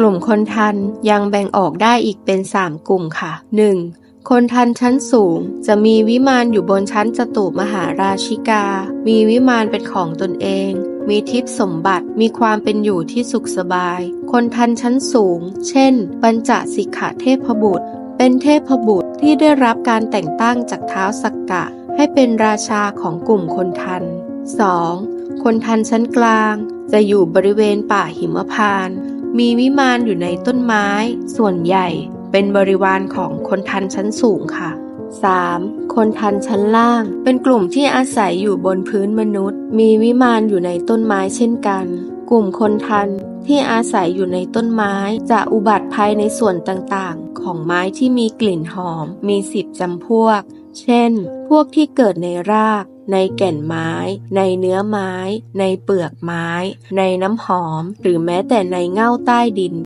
กลุ่มคนทันยังแบ่งออกได้อีกเป็น 3 กลุ่มค่ะ 1. คนทันชั้นสูงจะมีวิมานอยู่บนชั้นจตุมหาราชิกา มีวิมานเป็นของตนเอง มีทิพย์สมบัติ มีความเป็นอยู่ที่สุขสบาย คนทันชั้นสูง เช่น ปัญจสิกขาเทพบุตร เป็นเทพบุตรที่ได้รับการแต่งตั้งจากเท้าสักกะ ให้เป็นราชาของกลุ่มคนทัน 2. คนทันชั้นกลาง จะอยู่บริเวณป่าหิมพานต์ มีวิมานอยู่ในต้นไม้ ส่วนใหญ่เป็นบริวารของคนทันชั้นสูงค่ะ 3. คนทันชั้นล่าง เป็นกลุ่มที่อาศัยอยู่บนพื้นมนุษย์ มีวิมานอยู่ในต้นไม้เช่นกัน กลุ่มคนทันที่อาศัยอยู่ในต้นไม้ จะอุบัติภัยในส่วนต่างๆ ของไม้ที่มีกลิ่นหอม มีสิบจำพวก เช่น พวกที่เกิดในราก ในแก่นไม้ ในเนื้อไม้ ในเปลือกไม้ ในน้ำหอม หรือแม้แต่ในเง่าใต้ดิน